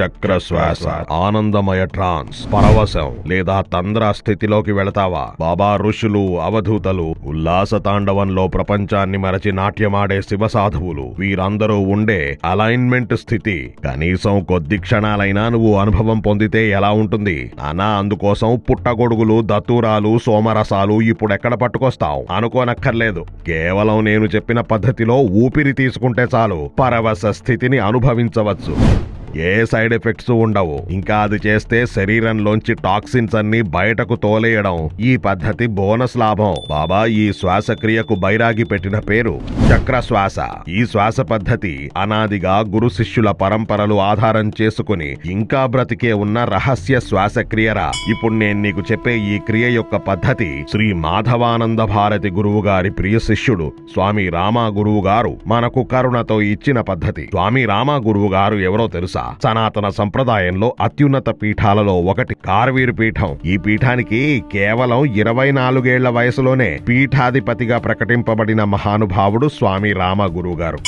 చక్ర శ్వాస. ఆనందమయ ట్రాన్స్. పరవశం. లేదా తంద్ర స్థితిలోకి వెళతావా? బాబా ఋషులు అవధూతలు ఉల్లాస తాండవంలో ప్రపంచాన్ని మరచి నాట్యమాడే శివ సాధువులు వీరందరూ ఉండే అలైన్మెంట్ స్థితి. కనీసం కొద్ది క్షణాలైనా నువ్వు అనుభవం పొందితే ఎలా ఉంటుంది? నానా అందుకోసం పుట్టగొడుగులు దత్తూరాలు సోమరసాలు ఇప్పుడెక్కడ పట్టుకొస్తావు? అనుకోనక్కర్లేదు. కేవలం నేను చెప్పిన పద్ధతిలో ఊపిరి తీసుకుంటే చాలు. పరవశ స్థితిని అనుభవించవచ్చు. ఏ సైడ్ ఎఫెక్ట్స్ ఉండవు. ఇంకా అది చేస్తే శరీరంలోంచి టాక్సిన్స్ అన్ని బయటకు తోలేయడం ఈ పద్ధతి బోనస్ లాభం. బాబా ఈ శ్వాసక్రియకు బైరాగి పెట్టిన పేరు చక్ర శ్వాస ఈ శ్వాస పద్ధతి అనాదిగా గురు శిష్యుల పరంపరలు ఆధారం చేసుకుని ఇంకా బ్రతికే ఉన్న రహస్య శ్వాసక్రియరా. ఇప్పుడు నేను నీకు చెప్పే ఈ క్రియ యొక్క పద్ధతి శ్రీ మాధవానంద భారతి గురువు గారి ప్రియ శిష్యుడు స్వామి రామా గురువు గారు మనకు కరుణతో ఇచ్చిన పద్ధతి. స్వామి రామా గురువు గారు ఎవరో తెలుసా? సనాతన సంప్రదాయంలో అత్యున్నత పీఠాలలో ఒకటి కార్వీరు పీఠం. ఈ పీఠానికి కేవలం ఇరవై నాలుగేళ్ళ వయసులోనే పీఠాధిపతిగా ప్రకటింపబడిన మహానుభావుడు స్వామి రామ గురువు గారు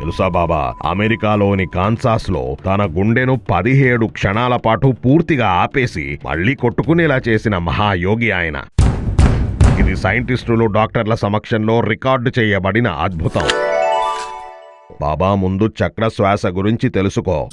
తెలుసా బాబా? అమెరికాలోని కాన్సాస్లో తన గుండెను పదిహేడు క్షణాల పాటు పూర్తిగా ఆపేసి మళ్ళీ కొట్టుకునేలా చేసిన మహాయోగి ఆయన. ఇది సైంటిస్టులు డాక్టర్ల సమక్షంలో రికార్డు చేయబడిన అద్భుతం. బాబా ముందు చక్ర శ్వాస గురించి తెలుసుకో.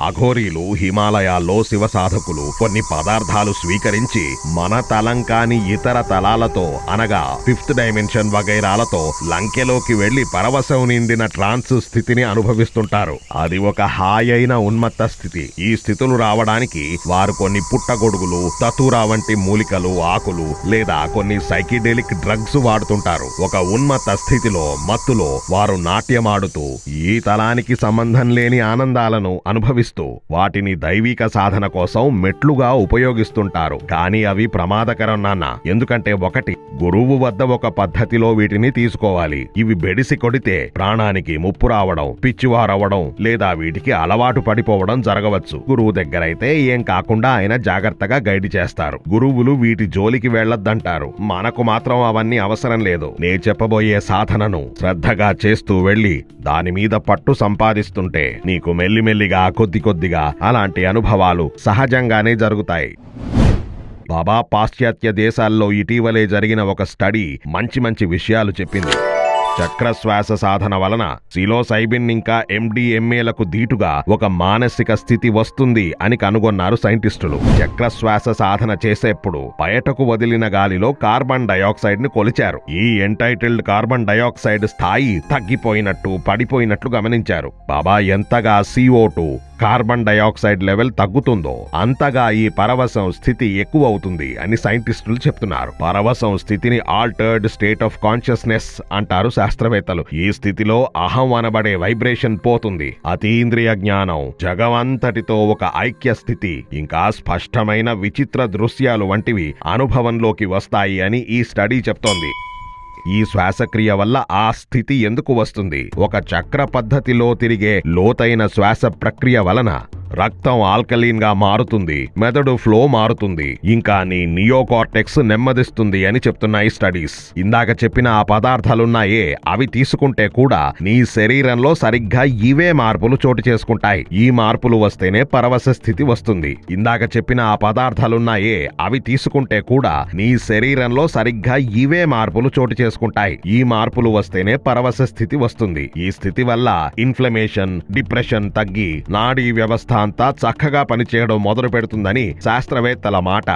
అఘోరీలు హిమాలయాల్లో శివ సాధకులు కొన్ని పదార్థాలు స్వీకరించి మన తలం కాని ఇతర తలాలతో అనగా ఫిఫ్త్ డైమెన్షన్ వగైరాలతో లంకెలోకి వెళ్ళి పరవశం నిండిన ట్రాన్స్ స్థితిని అనుభవిస్తుంటారు. అది ఒక హాయైన ఉన్మత్త స్థితి. ఈ స్థితులు రావడానికి వారు కొన్ని పుట్టగొడుగులు తతూరా వంటి మూలికలు ఆకులు లేదా కొన్ని సైకిడెలిక్ డ్రగ్స్ వాడుతుంటారు. ఒక ఉన్మత్త స్థితిలో మత్తులో వారు నాట్యమాడుతూ ఈ తలానికి సంబంధం లేని ఆనందాలను అనుభవిస్తూ వాటిని దైవిక సాధన కోసం మెట్లుగా ఉపయోగిస్తుంటారు. కానీ అవి ప్రమాదకరం నాన్న. ఎందుకంటే ఒకటి గురువు వద్ద ఒక పద్ధతిలో వీటిని తీసుకోవాలి. ఇవి బెడిసి కొడితే ప్రాణానికి ముప్పు రావడం పిచ్చివారవడం లేదా వీటికి అలవాటు పడిపోవడం జరగవచ్చు. గురువు దగ్గరైతే ఏం కాకుండా ఆయన జాగ్రత్తగా గైడ్ చేస్తారు. గురువులు వీటి జోలికి వెళ్ళొద్దంటారు మనకు మాత్రం అవన్నీ అవసరం లేదు. నే చెప్పబోయే సాధనను శ్రద్ధగా చేస్తూ వెళ్ళి దాని మీద పట్టు సంపాదిస్తుంటే నీకు మెల్లిమెల్లిగా కొద్ది కొద్దిగా అలాంటి అనుభవాలు సహజంగానే జరుగుతాయి. బాబా పాశ్చాత్య దేశాల్లో ఇటీవలే జరిగిన ఒక స్టడీ మంచి మంచి విషయాలు చెప్పింది. చక్రశ్వాస సాధన వలన సిలోసైబిన్ ఇంకా ఎండిఎంఏలకు దీటుగా ఒక మానసిక స్థితి వస్తుంది అని కనుగొన్నారు సైంటిస్టులు. చక్రశ్వాస సాధన చేసేప్పుడు బయటకు వదిలిన గాలిలో కార్బన్ డయాక్సైడ్ని కొలిచారు. ఈ ఎంటైటిల్డ్ కార్బన్ డయాక్సైడ్ స్థాయి తగ్గిపోయినట్టు పడిపోయినట్లు గమనించారు. బాబా ఎంతగా CO2 కార్బన్ డయాక్సైడ్ లెవెల్ తగ్గుతుందో అంతగా ఈ పరవశం స్థితి ఎక్కువ అవుతుంది అని సైంటిస్టులు చెప్తున్నారు. పరవశం స్థితిని ఆల్టర్డ్ స్టేట్ ఆఫ్ కాన్షియస్నెస్ అంటారు శాస్త్రవేత్తలు. ఈ స్థితిలో అహం అనబడే వైబ్రేషన్ పోతుంది. అతీంద్రియ జ్ఞానం జగమంతటితో ఒక ఐక్య స్థితి ఇంకా స్పష్టమైన విచిత్ర దృశ్యాలు వంటివి అనుభవంలోకి వస్తాయి అని ఈ స్టడీ చెప్తోంది. ఈ శ్వాసక్రియ వల్ల ఆ స్థితి ఎందుకు వస్తుంది? ఒక చక్ర పద్ధతిలో తిరిగే లోతైన శ్వాస ప్రక్రియ వలన. రక్తం ఆల్కలీన్గా మారుతుంది మెదడు ఫ్లో మారుతుంది ఇంకా నీ నియోకార్టెక్స్ నెమ్మదిస్తుంది అని చెప్తున్నాయి స్టడీస్. ఇందాక చెప్పిన ఆ పదార్థాలున్నాయే అవి తీసుకుంటే కూడా నీ శరీరంలో సరిగ్గా ఇవే మార్పులు చోటు చేసుకుంటాయి. ఈ మార్పులు వస్తేనే పరవశ స్థితి వస్తుంది. ఇందాక చెప్పిన ఆ పదార్థాలున్నాయే అవి తీసుకుంటే కూడా నీ శరీరంలో సరిగ్గా ఇవే మార్పులు చోటు చేసుకుంటాయి. ఈ మార్పులు వస్తేనే పరవశ స్థితి వస్తుంది. ఈ స్థితి వల్ల ఇన్ఫ్లమేషన్ డిప్రెషన్ తగ్గి నాడీ వ్యవస్థ అంతా చక్కగా పనిచేయడం మొదలు పెడుతుందని శాస్త్రవేత్తల మాట.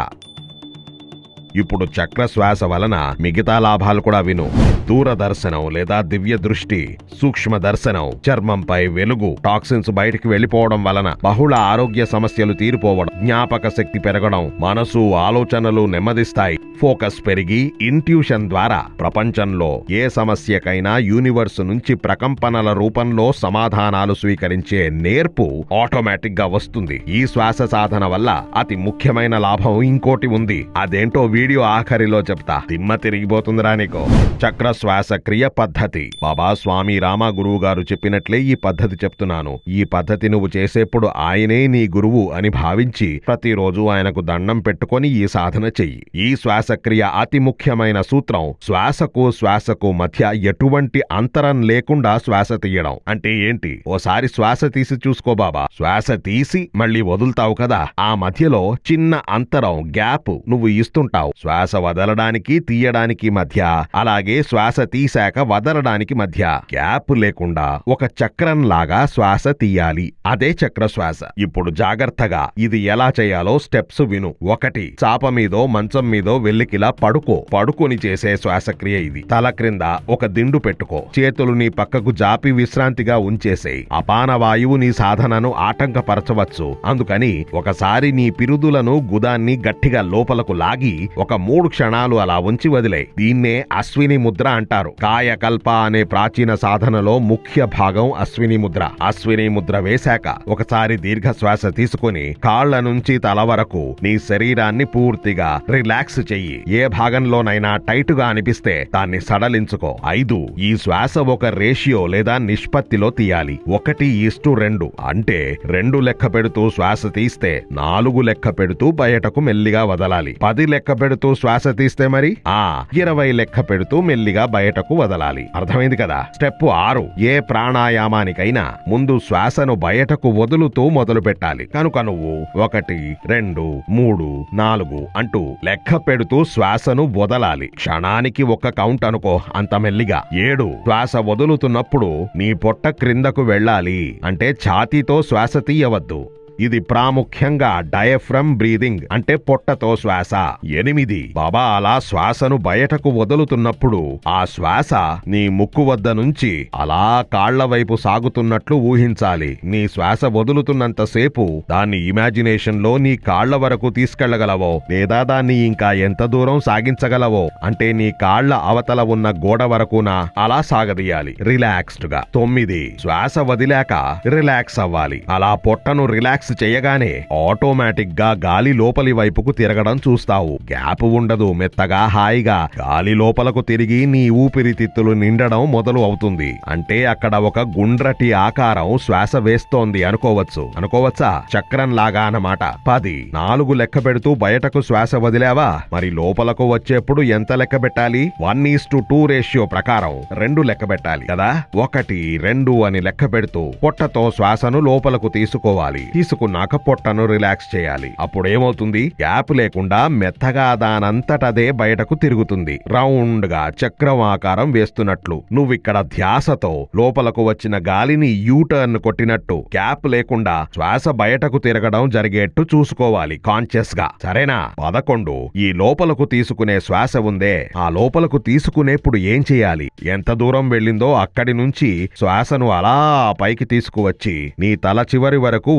ఇప్పుడు చక్ర శ్వాస వలన మిగతా లాభాలు కూడా విను. దూరదర్శనం లేదా దివ్య దృష్టి సూక్ష్మ దర్శనం చర్మంపై వెలుగు టాక్సిన్స్ బయటికి వెళ్ళిపోవడం వలన బహుళ ఆరోగ్య సమస్యలు తీరిపోవడం జ్ఞాపక శక్తి పెరగడం మనసు ఆలోచనలు నెమ్మదిస్తాయి. ఫోకస్ పెరిగి ఇంట్యూషన్ ద్వారా ప్రపంచంలో ఏ సమస్యకైనా యూనివర్స్ నుంచి ప్రకంపనల రూపంలో సమాధానాలు స్వీకరించే నేర్పు ఆటోమేటిక్గా వస్తుంది. ఈ శ్వాస సాధన వల్ల అతి ముఖ్యమైన లాభం ఇంకోటి ఉంది. అదేంటో వీడియో ఆఖరిలో చెప్తా. దిమ్మ తిరిగిపోతుందిరా నీకు. చక్ర శ్వాసక్రియ పద్ధతి. బాబా స్వామి రామ గురువు గారు చెప్పినట్లే ఈ పద్ధతి చెప్తున్నాను. ఈ పద్ధతి నువ్వు చేసేప్పుడు ఆయనే నీ గురువు అని భావించి ప్రతిరోజు ఆయనకు దండం పెట్టుకొని ఈ సాధన చెయ్యి. ఈ శ్వాసక్రియ అతి ముఖ్యమైన సూత్రం. శ్వాసకు శ్వాసకు మధ్య ఎటువంటి అంతరం లేకుండా శ్వాస తీయడం. అంటే ఏంటి? ఓసారి శ్వాస తీసి చూసుకో బాబా. శ్వాస తీసి మళ్ళీ వదులుతావు కదా. ఆ మధ్యలో చిన్న అంతరం గ్యాప్ నువ్వు ఇస్తుంటావు. శ్వాస వదలడానికి తీయడానికి మధ్య అలాగే శ్వాస తీశాక వదలడానికి మధ్య. గ్యాప్ లేకుండా ఒక చక్రం లాగా శ్వాస తీయాలి. అదే చక్ర శ్వాస ఇప్పుడు జాగ్రత్తగా ఇది ఎలా చేయాలో స్టెప్స్ విను. ఒకటి చాప మీదో మంచం మీదో వెల్లికిలా పడుకో. పడుకొని చేసే శ్వాసక్రియ ఇది. తల క్రింద ఒక దిండు పెట్టుకో. చేతులు నీ పక్కకు జాపి విశ్రాంతిగా ఉంచేసేయి. అపాన వాయువు నీ సాధనను ఆటంకపరచవచ్చు. అందుకని ఒకసారి నీ పిరుదులను గుదాన్ని గట్టిగా లోపలకు లాగి ఒక మూడు క్షణాలు అలా ఉంచి వదిలే. దీన్నే అశ్విని ముద్ర అంటారు. కాయకల్ప అనే ప్రాచీన సాధనలో ముఖ్య భాగం అశ్విని ముద్ర. అశ్విని ముద్ర వేశాక ఒకసారి దీర్ఘ శ్వాస తీసుకుని కాళ్ళ నుంచి తల వరకు నీ శరీరాన్ని పూర్తిగా రిలాక్స్ చెయ్యి. ఏ భాగంలోనైనా టైట్గా అనిపిస్తే దాన్ని సడలించుకో. ఐదు ఈ శ్వాస ఒక రేషియో లేదా నిష్పత్తిలో తీయాలి. ఒకటి ఈస్టు రెండు. అంటే రెండు లెక్క పెడుతూ శ్వాస తీస్తే నాలుగు లెక్క పెడుతూ బయటకు మెల్లిగా వదలాలి. పది లెక్క పెడుతూ శ్వాస తీస్తే మరి? ఆ. ఇరవై లెక్క పెడుతూ మెల్లిగా బయటకు వదలాలి. అర్థమైంది కదా? స్టెప్ ఆరు. ఏ ప్రాణాయామానికైనా ముందు శ్వాసను బయటకు వదులుతూ మొదలు పెట్టాలి. కనుక నువ్వు ఒకటి రెండు మూడు నాలుగు అంటూ లెక్క పెడుతూ శ్వాసను వదలాలి. క్షణానికి ఒక కౌంట్ అనుకో. అంత మెల్లిగా. ఏడు. శ్వాస వదులుతున్నప్పుడు నీ పొట్ట క్రిందకు వెళ్ళాలి. అంటే ఛాతీతో శ్వాస తీయవద్దు. ఇది ప్రాముఖ్యంగా డయఫ్రమ్ బ్రీదింగ్ అంటే పొట్టతో శ్వాస. ఎనిమిది. బాబా అలా శ్వాసను బయటకు వదులుతున్నప్పుడు ఆ శ్వాస నీ ముక్కు వద్ద నుంచి అలా కాళ్ళ వైపు సాగుతున్నట్లు ఊహించాలి. నీ శ్వాస వదులుతున్నంతసేపు దాన్ని ఇమాజినేషన్లో నీ కాళ్ళ వరకు తీసుకెళ్ళగలవో? లేదా దాన్ని ఇంకా ఎంత దూరం సాగించగలవో? అంటే నీ కాళ్ళ అవతల ఉన్న గోడ వరకునా? అలా సాగదీయాలి. రిలాక్స్డ్గా తొమ్మిది. శ్వాస వదిలాక రిలాక్స్ అవ్వాలి. అలా పొట్టను రిలాక్స్ చేయగానే ఆటోమేటిక్గా గాలి లోపలి వైపుకు తిరగడం చూస్తావు. గ్యాప్ ఉండదు మెత్తగా హాయిగా. గాలి లోపలకు తిరిగి నీ ఊపిరితిత్తులు నిండడం మొదలు అవుతుంది. అంటే అక్కడ ఒక గుండ్రటి ఆకారం శ్వాస వేస్తోంది అనుకోవచ్చు. అనుకోవచ్చా? చక్రం లాగా అన్నమాట. పది. నాలుగు లెక్క పెడుతూ బయటకు శ్వాస వదిలావా? మరి లోపలకు వచ్చేప్పుడు ఎంత లెక్క పెట్టాలి? One is to two ratio ప్రకారం రెండు లెక్క పెట్టాలి కదా? ఒకటి రెండు అని లెక్క పెడుతూ పొట్టతో శ్వాసను లోపలకు తీసుకోవాలి. నక పొట్టను రిలాక్స్ చేయాలి. అప్పుడు ఏమవుతుంది గ్యాప్ లేకుండా మెత్తగా దానంతటదే బయటకు తిరుగుతుంది. రౌండ్గా చక్రం ఆకారం వేస్తున్నట్లు. నువ్విక్కడ ధ్యాసతో లోపలకు వచ్చిన గాలిని యూటర్న్ కొట్టినట్టు. గ్యాప్ లేకుండా శ్వాస బయటకు తిరగడం జరిగేట్టు చూసుకోవాలి కాన్షియస్గా సరేనా? పదకొండు. ఈ లోపలకు తీసుకునే శ్వాస ఉందే. ఆ లోపలకు తీసుకునేప్పుడు ఏం చేయాలి? ఎంత దూరం వెళ్ళిందో అక్కడి నుంచి శ్వాసను అలా పైకి తీసుకువచ్చి నీ తల చివరి వరకు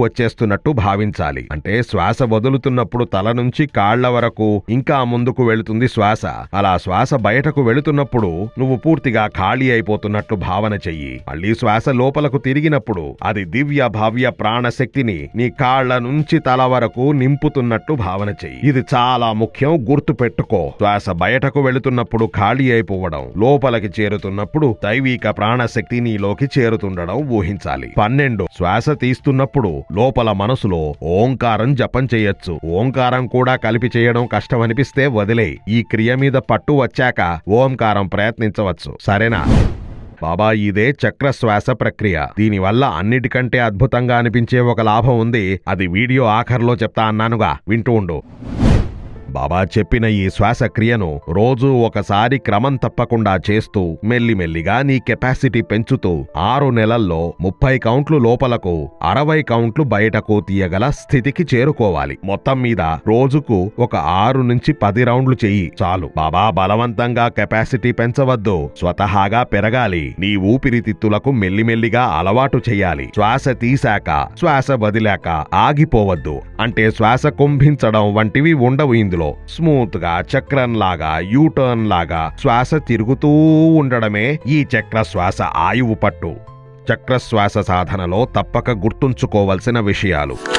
వెళుతున్నట్టు భావించాలి. అంటే శ్వాస వదులుతున్నప్పుడు తల నుంచి కాళ్ళ వరకు ఇంకా ముందుకు వెళుతుంది శ్వాస. అలా శ్వాస బయటకు వెళుతున్నప్పుడు నువ్వు పూర్తిగా ఖాళీ అయిపోతున్నట్లు భావన చెయ్యి. మళ్ళీ శ్వాస లోపలకు తిరిగినప్పుడు అది దివ్య భావ్య ప్రాణశక్తిని నీ కాళ్ళ నుంచి తల వరకు నింపుతున్నట్టు భావన చెయ్యి. ఇది చాలా ముఖ్యం గుర్తు పెట్టుకో శ్వాస బయటకు వెళుతున్నప్పుడు ఖాళీ అయిపోవడం లోపలికి చేరుతున్నప్పుడు దైవిక ప్రాణశక్తి నీలోకి చేరుతుండడం ఊహించాలి. పన్నెండు. శ్వాస తీస్తున్నప్పుడు లోపల మనసులో ఓంకారం జపం చేయొచ్చు. ఓంకారం కూడా కలిపి చేయడం కష్టం అనిపిస్తే వదిలే. ఈ క్రియ మీద పట్టు వచ్చాక ఓంకారం ప్రయత్నించవచ్చు. సరేనా? బాబా ఇదే చక్ర శ్వాస ప్రక్రియ. దీనివల్ల అన్నిటికంటే అద్భుతంగా అనిపించే ఒక లాభం ఉంది. అది వీడియో ఆఖర్లో చెప్తా అన్నానుగా. వింటూ ఉండు. బాబా చెప్పిన ఈ శ్వాసక్రియను రోజు ఒకసారి క్రమం తప్పకుండా చేస్తూ మెల్లిమెల్లిగా నీ కెపాసిటీ పెంచుతూ ఆరు నెలల్లో ముప్పై కౌంట్లు లోపలకు అరవై కౌంట్లు బయటకు తీయగల స్థితికి చేరుకోవాలి. మొత్తం మీద రోజుకు ఒక ఆరు నుంచి పది రౌండ్లు చెయ్యి. చాలు. బాబా బలవంతంగా కెపాసిటీ పెంచవద్దు. స్వతహాగా పెరగాలి. నీ ఊపిరితిత్తులకు మెల్లిమెల్లిగా అలవాటు చెయ్యాలి. శ్వాస తీశాక శ్వాస వదిలాక ఆగిపోవద్దు. అంటే శ్వాస కుంభించడం వంటివి ఉండవు ఇందులో స్మూత్గా చక్రం లాగా యూటర్న్ లాగా శ్వాస తిరుగుతూ ఉండడమే ఈ చక్ర శ్వాస ఆయువు పట్టు. చక్ర శ్వాస సాధనలో తప్పక గుర్తుంచుకోవలసిన విషయాలు.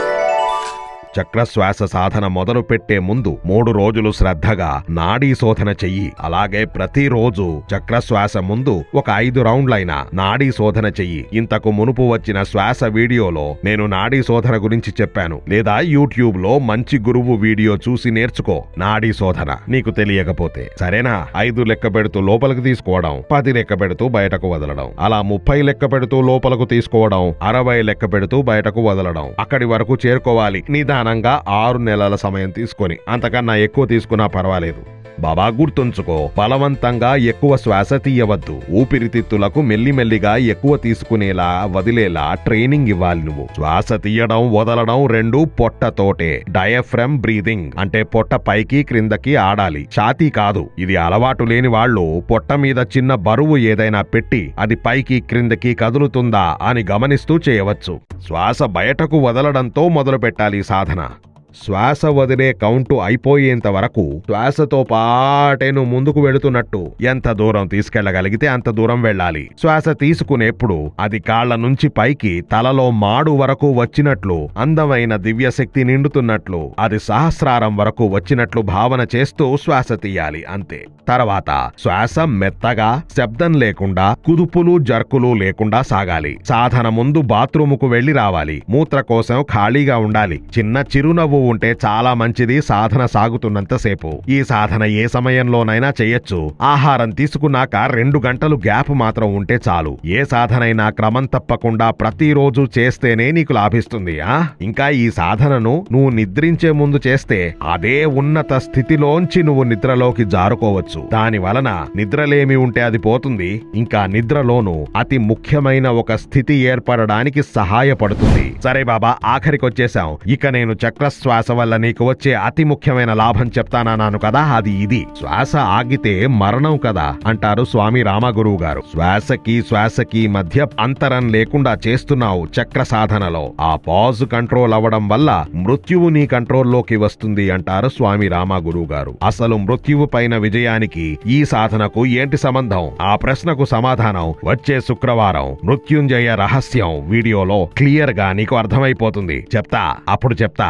చక్రశ్వాస సాధన మొదలు పెట్టే ముందు మూడు రోజులు శ్రద్ధగా నాడీ శోధన చెయ్యి. అలాగే ప్రతిరోజు చక్రశ్వాస ముందు ఒక ఐదు రౌండ్లైన నాడీ శోధన చెయ్యి. ఇంతకు మునుపు వచ్చిన శ్వాస వీడియోలో నేను నాడీ శోధన గురించి చెప్పాను. లేదా యూట్యూబ్లో మంచి గురువు వీడియో చూసి నేర్చుకో. నాడీ శోధన నీకు తెలియకపోతే. సరేనా? ఐదు లెక్క పెడుతూ లోపలికి తీసుకోవడం పది లెక్క పెడుతూ బయటకు వదలడం అలా ముప్పై లెక్క పెడుతూ లోపలకు తీసుకోవడం అరవై లెక్క పెడుతూ బయటకు వదలడం అక్కడి వరకు చేరుకోవాలి. నిదానంగా ఆరు నెలల సమయం తీసుకొని అంతకన్నా ఎక్కువ తీసుకున్నా పర్వాలేదు. బాబా గుర్తుంచుకో బలవంతంగా ఎక్కువ శ్వాస తీయవద్దు. ఊపిరితిత్తులకు మెల్లిమెల్లిగా ఎక్కువ తీసుకునేలా వదిలేలా ట్రైనింగ్ ఇవ్వాలి నువ్వు. శ్వాస తీయడం వదలడం రెండు పొట్టతోటే డయఫ్రమ్ బ్రీదింగ్ అంటే పొట్ట పైకి క్రిందకి ఆడాలి. ఛాతీ కాదు. ఇది అలవాటు లేని వాళ్ళు పొట్ట మీద చిన్న బరువు ఏదైనా పెట్టి అది పైకి క్రిందకి కదులుతుందా అని గమనిస్తూ చేయవచ్చు. శ్వాస బయటకు వదలడంతో మొదలు పెట్టాలి సాధన. శ్వాస వదిలే కౌంటు అయిపోయేంత వరకు శ్వాసతో పాటేను ముందుకు వెళుతున్నట్టు ఎంత దూరం తీసుకెళ్ళగలిగితే అంత దూరం వెళ్ళాలి. శ్వాస తీసుకునేప్పుడు అది కాళ్ళ నుంచి పైకి తలలో మాడు వరకు వచ్చినట్లు అందమైన దివ్యశక్తి నిండుతున్నట్లు అది సహస్రారం వరకు వచ్చినట్లు భావన చేస్తూ శ్వాస తీయాలి అంతే. తర్వాత శ్వాస మెత్తగా శబ్దం లేకుండా కుదుపులు జర్కులు లేకుండా సాగాలి. సాధన ముందు బాత్రూముకు వెళ్ళి రావాలి. మూత్ర కోసం ఖాళీగా ఉండాలి. చిన్న చిరునవ్వు ఉంటే చాలా మంచిది సాధన సాగుతున్నంతసేపు ఈ సాధన ఏ సమయంలోనైనా చేయొచ్చు. ఆహారం తీసుకున్నాక రెండు గంటలు గ్యాప్ మాత్రం ఉంటే చాలు. ఏ సాధనైనా క్రమం తప్పకుండా ప్రతిరోజు చేస్తేనే నీకు లాభిస్తుంది ఆ? ఇంకా ఈ సాధనను నువ్వు నిద్రించే ముందు చేస్తే అదే ఉన్నత స్థితిలోంచి నువ్వు నిద్రలోకి జారుకోవచ్చు. దాని వలన నిద్రలేమి ఉంటే అది పోతుంది. ఇంకా నిద్రలోను అతి ముఖ్యమైన ఒక స్థితి ఏర్పడడానికి సహాయపడుతుంది. సరే బాబా ఆఖరికొచ్చేసాం ఇక నేను చక్రశ్వాస వల్ల నీకు వచ్చే అతి ముఖ్యమైన లాభం చెప్తానన్నాను కదా? అది ఇది. శ్వాస ఆగితే మరణం కదా? అంటారు స్వామి రామగురువు గారు. శ్వాసకి శ్వాసకి మధ్య అంతరం లేకుండా చేస్తున్నావు చక్ర సాధనలో ఆ పాజ్ కంట్రోల్ అవ్వడం వల్ల మృత్యువు నీ కంట్రోల్లోకి వస్తుంది అంటారు స్వామి రామగురువు గారు. అసలు మృత్యువు పైన విజయానికి ఈ సాధనకు ఏంటి సంబంధం? ఆ ప్రశ్నకు సమాధానం వచ్చే శుక్రవారం. మృత్యుంజయ రహస్యం వీడియోలో క్లియర్గా నీకు అర్థమైపోతుంది. చెప్తా అప్పుడు చెప్తా.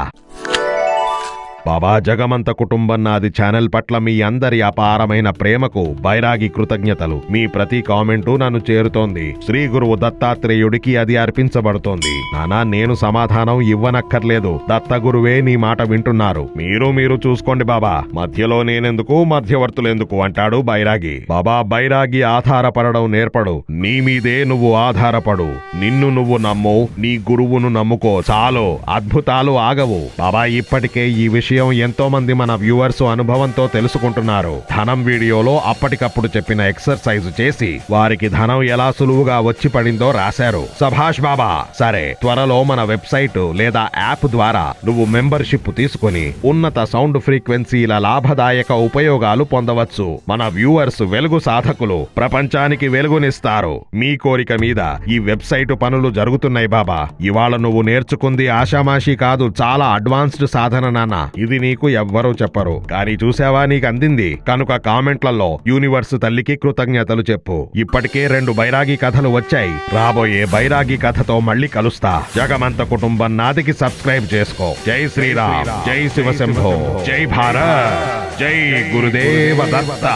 బాబా జగమంత కుటుంబం నాది ఛానల్ పట్ల మీ అందరి అపారమైన ప్రేమకు బైరాగి కృతజ్ఞతలు. మీ ప్రతి కామెంటు నన్ను చేరుతోంది. శ్రీ గురువు దత్తాత్రేయుడికి అది అర్పించబడుతోంది. నానా నేను సమాధానం ఇవ్వనక్కర్లేదు. దత్తగురువే నీ మాట వింటున్నారు. మీరు మీరు చూసుకోండి బాబా. మధ్యలో నేనెందుకు మధ్యవర్తులెందుకు అంటాడు బైరాగి. బాబా బైరాగి ఆధారపడడం నేర్పడు. నీ మీదే నువ్వు ఆధారపడు. నిన్ను నువ్వు నమ్ము నీ గురువును నమ్ముకో. చాలు అద్భుతాలు ఆగవు. బాబా ఇప్పటికే ఈ విషయం ఎంతో మంది మన వ్యూవర్స్ అనుభవంతో తెలుసుకుంటున్నారు. ధనం వీడియోలో అప్పటికప్పుడు చెప్పిన ఎక్సర్సైజ్ చేసి వారికి ధనం ఎలా సులువుగా వచ్చి పడిందో రాశారు. సభాష్ బాబా సరే త్వరలో మన వెబ్సైట్ లేదా యాప్ ద్వారా నువ్వు మెంబర్షిప్ తీసుకుని ఉన్నత సౌండ్ ఫ్రీక్వెన్సీల లాభదాయక ఉపయోగాలు పొందవచ్చు. మన వ్యూవర్స్ వెలుగు సాధకులు ప్రపంచానికి వెలుగునిస్తారు. మీ కోరిక మీద ఈ వెబ్సైట్ పనులు జరుగుతున్నాయి బాబా. ఇవాళ నువ్వు నేర్చుకుంది ఆషామాషి కాదు చాలా అడ్వాన్స్డ్ సాధన నాన్న. ఇది నీకు ఎవ్వరూ చెప్పరు. కానీ చూసావా నీకు అందింది? కనుక కామెంట్లలో యూనివర్స్ తల్లికి కృతజ్ఞతలు చెప్పు. ఇప్పటికే రెండు బైరాగి కథలు వచ్చాయి. రాబోయే బైరాగి కథతో మళ్ళీ కలుస్తా. జగమంత కుటుంబం నాదికి సబ్స్క్రైబ్ చేసుకో. జై శ్రీరామ్. జై శివశంభో. జై భారత్. జై గురుదేవ దత్త.